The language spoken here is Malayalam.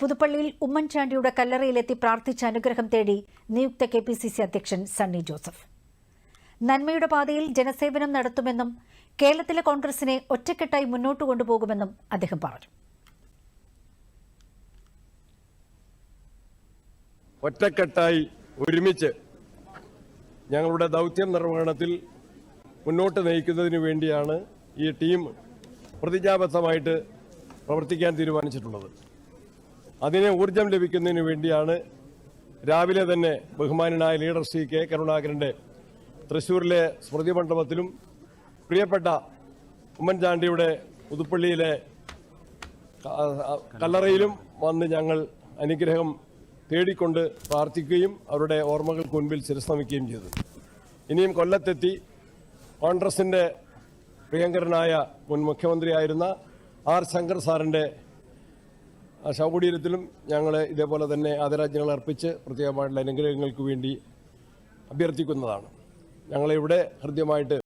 പുതുപ്പള്ളിയിൽ ഉമ്മൻചാണ്ടിയുടെ കല്ലറയിലെത്തി പ്രാർത്ഥിച്ച അനുഗ്രഹം തേടി നിയുക്ത കെ പി സി സി അധ്യക്ഷൻ സണ്ണി ജോസഫ്. നന്മയുടെ പാതയിൽ ജനസേവനം നടത്തുമെന്നും കേരളത്തിലെ കോൺഗ്രസിനെ ഒറ്റക്കെട്ടായി മുന്നോട്ട് കൊണ്ടുപോകുമെന്നും അദ്ദേഹം പറഞ്ഞു. ഒറ്റക്കെട്ടായി ഒരുമിച്ച് ഞങ്ങളുടെ ദൗത്യം നിർവഹണത്തിൽ മുന്നോട്ട് നയിക്കുന്നതിന് വേണ്ടിയാണ് ഈ ടീം പ്രതിജ്ഞാബദ്ധമായിട്ട് പ്രവർത്തിക്കാൻ തീരുമാനിച്ചിട്ടുള്ളത്. അതിന് ഊർജം ലഭിക്കുന്നതിന് വേണ്ടിയാണ് രാവിലെ തന്നെ ബഹുമാനനായ ലീഡർ ശ്രീ കെ കരുണാകരന്റെ തൃശൂരിലെ സ്മൃതി മണ്ഡപത്തിലും പ്രിയപ്പെട്ട ഉമ്മൻചാണ്ടിയുടെ പുതുപ്പള്ളിയിലെ കല്ലറയിലും വന്ന് ഞങ്ങൾ അനുഗ്രഹം തേടിക്കൊണ്ട് പ്രാർത്ഥിക്കുകയും അവരുടെ ഓർമ്മകൾക്ക് മുൻപിൽ ശിരസ്നമിക്കുകയും ചെയ്തു. ഇനിയും കൊല്ലത്തെത്തി കോൺഗ്രസിന്റെ പ്രിയങ്കരനായ മുൻ മുഖ്യമന്ത്രിയായിരുന്ന ആർ ശങ്കർ സാറിന്റെ ആ ശവകുടീരത്തിലും ഞങ്ങൾ ഇതേപോലെ തന്നെ ആദരാജ്ഞങ്ങൾ അർപ്പിച്ച് പ്രത്യേകമായിട്ടുള്ള അനുഗ്രഹങ്ങൾക്ക് വേണ്ടി അഭ്യർത്ഥിക്കുന്നതാണ്. ഞങ്ങളിവിടെ ഹൃദ്യമായിട്ട്